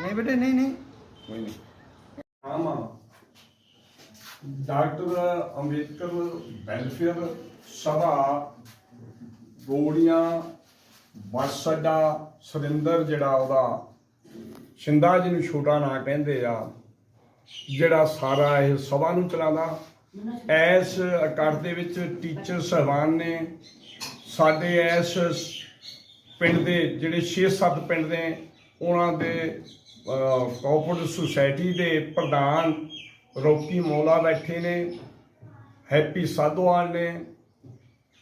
ਨਹੀਂ ਬੇਟੇ, ਨਹੀਂ ਨਹੀਂ। ਕੋਈ ਨਹੀਂ। ਆਮਾ ਡਾਕਟਰ ਅੰਬੇਦਕਰ ਵੈਲਫੇਅਰ ਸਭਾ ਗੋੜੀਆਂ ਬੱਸ ਅੱਡਾ, ਸੁਰਿੰਦਰ ਜਿਹੜਾ ਉਹਦਾ, ਸ਼ਿੰਦਾ ਜੀ ਨੂੰ ਛੋਟਾ ਨਾਂ ਕਹਿੰਦੇ ਆ, ਜਿਹੜਾ ਸਾਰਾ ਇਹ ਸਭਾ ਨੂੰ ਚਲਾਉਂਦਾ। ਐਸ ਅਕਾਰ ਦੇ ਵਿੱਚ ਟੀਚਰ ਸਹਿਬਾਨ ਨੇ। ਸਾਡੇ ਐਸ ਪਿੰਡ ਦੇ ਜਿਹੜੇ 6-7 ਪਿੰਡ ਨੇ ਉਹਨਾਂ ਦੇ ਕੋਆਪਰੇਟਿਵ ਸੁਸਾਇਟੀ ਦੇ ਪ੍ਰਧਾਨ ਰੋਕੀ ਮੌਲਾ ਬੈਠੇ ਨੇ, ਹੈਪੀ ਸਾਧੋਵਾਲ ਨੇ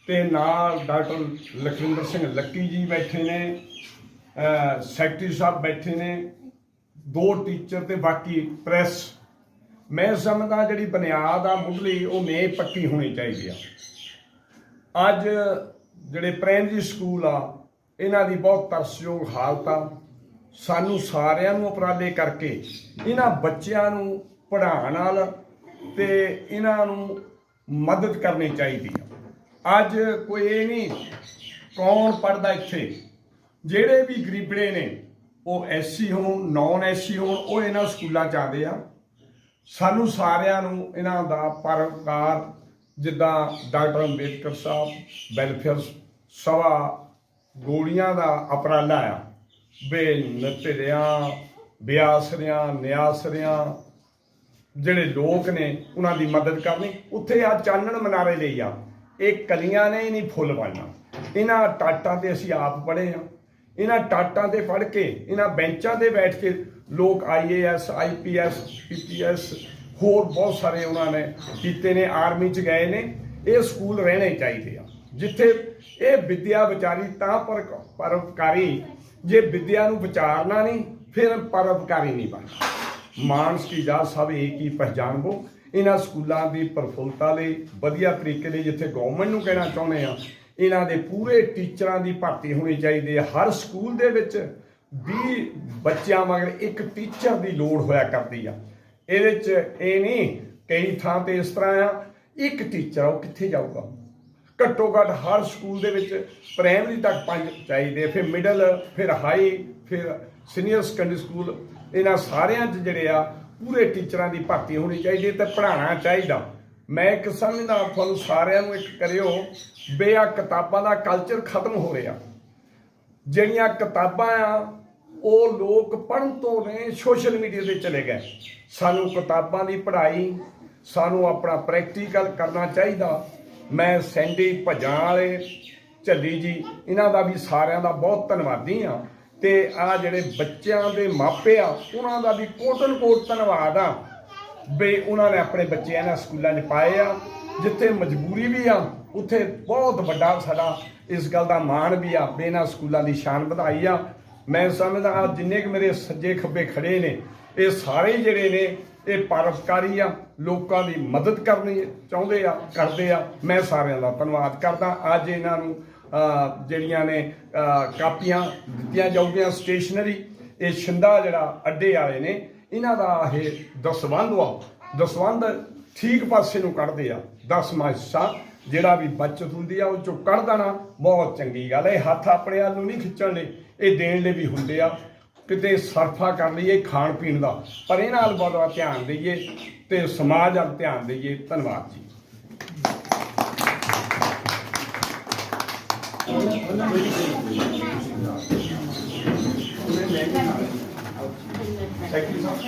ਤੇ ਨਾਲ ਡਾਕਟਰ ਲਖਵਿੰਦਰ ਸਿੰਘ ਲੱਕੀ ਜੀ ਬੈਠੇ ਨੇ ਸੈਕਟਰੀ ਸਾਹਿਬ ਬੈਠੇ ਨੇ, ਦੋ ਟੀਚਰ ਤੇ ਬਾਕੀ ਪ੍ਰੈਸ। ਮੈਂ ਸਮਝਦਾ ਜਿਹੜੀ ਬੁਨਿਆਦ ਆ ਮੁੱਢਲੀ, ਉਹ ਮੇ ਪੱਕੀ ਹੋਣੀ ਚਾਹੀਦੀ ਆ। ਅੱਜ ਜਿਹੜੇ ਪ੍ਰਾਇਮਰੀ ਸਕੂਲ ਆ, ਇਹਨਾਂ ਦੀ ਬਹੁਤ ਤਰਸਯੋਗ ਹਾਲਤ ਆ। ਸਾਨੂੰ ਸਾਰਿਆਂ ਨੂੰ ਉਪਰਾਲੇ ਕਰਕੇ ਇਹਨਾਂ ਬੱਚਿਆਂ ਨੂੰ ਪੜ੍ਹਾਉਣ ਨਾਲ ਤੇ ਇਹਨਾਂ ਨੂੰ ਮਦਦ ਕਰਨੀ ਚਾਹੀਦੀ ਆ। ਅੱਜ ਕੋਈ ਇਹ ਨਹੀਂ, ਕੌਣ ਪੜਦਾ ਇੱਥੇ? ਜਿਹੜੇ ਵੀ ਗਰੀਬੜੇ ਨੇ, ਉਹ ਐਸੀ ਹੋਣ ਨਾਨ ਐਸੀ ਹੋਣ, ਉਹ ਇਹਨਾਂ ਸਕੂਲਾਂ ਚ ਆਉਂਦੇ ਆ। ਸਾਨੂੰ ਸਾਰਿਆਂ ਨੂੰ ਇਹਨਾਂ ਦਾ ਪਰਕਾਰ ਜਿੱਦਾਂ ਡਾਕਟਰ ਅੰਬੇਦਕਰ ਸਾਹਿਬ, ਵੈਲਫੇਅਰ ਸਭਾ, ਗੋਲੀਆਂ ਦਾ ਉਪਰਾਲਾ ਆ। ਬੇ ਨਤਰਿਆਂ ਬਿਆਸਰਿਆਂ ਨਿਆਸਰਿਆਂ ਜਿਹੜੇ ਲੋਕ ਨੇ, ਉਹਨਾਂ ਦੀ ਮਦਦ ਕਰਨੀ। ਉੱਥੇ ਆ ਚਾਨਣ ਮਨਾਰੇ ਲਈ ਆ। ਇਹ ਕਲੀਆਂ ਨੇ ਨਹੀਂ ਫੁੱਲ ਬਣਨਾ ਇਹਨਾਂ ਟਾਟਾਂ ਤੇ ਅਸੀਂ ਆਪ ਪੜ੍ਹੇ ਆ ਇਹਨਾਂ ਟਾਟਾਂ ਤੇ ਪੜ੍ਹ ਕੇ, ਇਹਨਾਂ ਬੈਂਚਾਂ ਤੇ ਬੈਠ ਕੇ ਲੋਕ ਆਈਏਐਸ ਆਈਪੀਐਸ ਪੀਪੀਐਸ ਹੋਰ ਬਹੁਤ ਸਾਰੇ ਉਹਨਾਂ ਨੇ ਕੀਤੇ ਨੇ, ਆਰਮੀ ਚ ਗਏ ਨੇ। ਇਹ ਸਕੂਲ ਰਹਿਣੇ ਚਾਹੀਦੇ ਆ। ਜਿੱਥੇ ਇਹ ਵਿਦਿਆ ਵਿਚਾਰੀ ਤਾਂ ਪਰ ਪਰਉਪਕਾਰੀ ਜੇ ਵਿਦਿਆ ਨੂੰ ਵਿਚਾਰਨਾ ਨਹੀਂ ਫਿਰ ਪਰਉਪਕਾਰੀ ਨਹੀਂ ਬਣਦਾ ਮਾਨਸ ਕੀ ਜਾ ਸਭ ਇੱਕ ਹੀ ਪਹਿਚਾਨਬੋ ਇਹਨਾਂ ਸਕੂਲਾਂ ਦੀ ਪ੍ਰਫੁੱਲਤਾ ਲਈ ਵਧੀਆ ਤਰੀਕੇ ਦੇ ਜਿੱਥੇ ਗਵਰਨਮੈਂਟ ਨੂੰ ਕਹਿਣਾ ਚਾਹੁੰਦੇ ਆ ਇਹਨਾਂ ਦੇ ਪੂਰੇ ਟੀਚਰਾਂ ਦੀ ਭਰਤੀ ਹੋਣੀ ਚਾਹੀਦੀ ਹੈ। ਹਰ ਸਕੂਲ ਦੇ ਵਿੱਚ 20 ਬੱਚਿਆਂ ਮਗਰ ਇੱਕ ਟੀਚਰ ਦੀ ਲੋੜ ਹੋਇਆ ਕਰਦੀ ਆ। ਇਹਦੇ 'ਚ ਇਹ ਨਹੀਂ ਕਈ ਥਾਂ ਤੇ ਇਸ ਤਰ੍ਹਾਂ ਆ ਇੱਕ ਟੀਚਰ ਆ, ਉਹ ਕਿੱਥੇ ਜਾਊਗਾ? ਘੱਟੋ ਘੱਟ ਹਰ ਸਕੂਲ ਦੇ ਵਿੱਚ ਪ੍ਰਾਇਮਰੀ ਤੱਕ ਪੰਜ ਚਾਹੀਦੇ, ਫਿਰ ਮਿਡਲ ਫਿਰ ਹਾਈ ਫਿਰ ਸੀਨੀਅਰ ਸੈਕੰਡਰੀ ਸਕੂਲ ਇਹਨਾਂ ਸਾਰਿਆਂ 'ਚ ਜਿਹੜੇ ਆ, ਪੂਰੇ ਟੀਚਰਾਂ ਦੀ ਭਰਤੀ ਹੋਣੀ ਚਾਹੀਦੀ ਹੈ ਤੇ ਪੜ੍ਹਾਉਣਾ ਚਾਹੀਦਾ। ਮੈਂ ਇੱਕ ਸਮਝਦਾ ਤੁਹਾਨੂੰ ਸਾਰਿਆਂ ਨੂੰ ਇੱਕ ਕਰਿਓ ਬੇ ਆ ਕਿਤਾਬਾਂ ਦਾ ਕਲਚਰ ਖਤਮ ਹੋ ਰਿਹਾ। ਜਿਹੜੀਆਂ ਕਿਤਾਬਾਂ ਆ, ਉਹ ਲੋਕ ਪੜ੍ਹਨ ਤੋਂ ਨੇ ਸੋਸ਼ਲ ਮੀਡੀਆ ਤੇ ਚਲੇ ਗਏ। ਸਾਨੂੰ ਕਿਤਾਬਾਂ ਦੀ ਪੜ੍ਹਾਈ, ਸਾਨੂੰ ਆਪਣਾ ਪ੍ਰੈਕਟੀਕਲ ਕਰਨਾ ਚਾਹੀਦਾ। ਮੈਂ ਸੈਂਡੀ ਭੱਜਾਂ ਵਾਲੇ ਝੱਲੀ ਜੀ, ਇਹਨਾਂ ਦਾ ਵੀ ਸਾਰਿਆਂ ਦਾ ਬਹੁਤ ਧੰਨਵਾਦੀ ਆ ਤੇ ਆ ਜਿਹੜੇ ਬੱਚਿਆਂ ਦੇ ਮਾਪੇ ਆ, ਉਹਨਾਂ ਦਾ ਵੀ ਕੋਟਨ ਕੋਟ ਧੰਨਵਾਦ ਆ ਬਈ ਉਹਨਾਂ ਨੇ ਆਪਣੇ ਬੱਚੇ ਇਹਨਾਂ ਸਕੂਲਾਂ 'ਚ ਪਾਏ ਆ, ਜਿੱਥੇ ਮਜਬੂਰੀ ਵੀ ਆ, ਉੱਥੇ ਬਹੁਤ ਵੱਡਾ ਸਾਡਾ ਇਸ ਗੱਲ ਦਾ ਮਾਣ ਵੀ ਆ ਵੀ ਇਹਨਾਂ ਸਕੂਲਾਂ ਦੀ ਸ਼ਾਨ ਵਧਾਈ ਆ। ਮੈਂ ਸਮਝਦਾ ਆ ਜਿੰਨੇ ਕਿ ਮੇਰੇ ਸੱਜੇ ਖੱਬੇ ਖੜੇ ਨੇ, ਇਹ ਸਾਰੇ ਜਿਹੜੇ ਨੇ ਇਹ ਪਰਉਪਕਾਰੀ ਆ, ਲੋਕਾਂ ਦੀ ਮਦਦ ਕਰਨੀ ਚਾਹੁੰਦੇ ਆ, ਕਰਦੇ ਆ। ਮੈਂ ਸਾਰਿਆਂ ਦਾ ਧੰਨਵਾਦ ਕਰਦਾ। ਅੱਜ ਇਹਨਾਂ ਨੂੰ ਜਿਹੜੀਆਂ ਨੇ ਕਾਪੀਆਂ ਦਿੱਤੀਆਂ ਜਾਊਗੀਆਂ ਸਟੇਸ਼ਨਰੀ, ਇਹ ਛਿੰਦਾ ਜਿਹੜਾ ਅੱਡੇ ਵਾਲੇ ਨੇ, ਇਹਨਾਂ ਦਾ ਇਹ ਦਸਵੰਧ ਆ। ਦਸਵੰਧ ਠੀਕ ਪਾਸੇ ਨੂੰ ਕੱਢਦੇ ਆ। ਦਸਵਾਂ ਹਿੱਸਾ, ਜਿਹੜਾ ਵੀ ਬਚਤ ਹੁੰਦੀ ਆ, ਉਹ ਚੋਂ ਕੱਢ ਦੇਣਾ। ਬਹੁਤ ਚੰਗੀ ਗੱਲ ਹੈ ਇਹ ਹੱਥ ਆਪਣੇ ਵੱਲ ਨੂੰ ਨਹੀਂ ਖਿੱਚਣ ਲਈ ਇਹ ਦੇਣ ਲਈ ਵੀ ਹੁੰਦੇ ਆ। ਕਿਤੇ ਸਰਫਾ ਕਰ ਲਈਏ ਖਾਣ ਪੀਣ ਦਾ। ਪਰ ਇਹਨਾਂ ਨਾਲ ਬਹੁਤ ਧਿਆਨ ਦਈਏ ਤੇ ਸਮਾਜ ਵੱਲ ਧਿਆਨ ਦਈਏ। ਧੰਨਵਾਦ ਜੀ। ਸੈਕਟਰੀ ਸਾਹਿਬ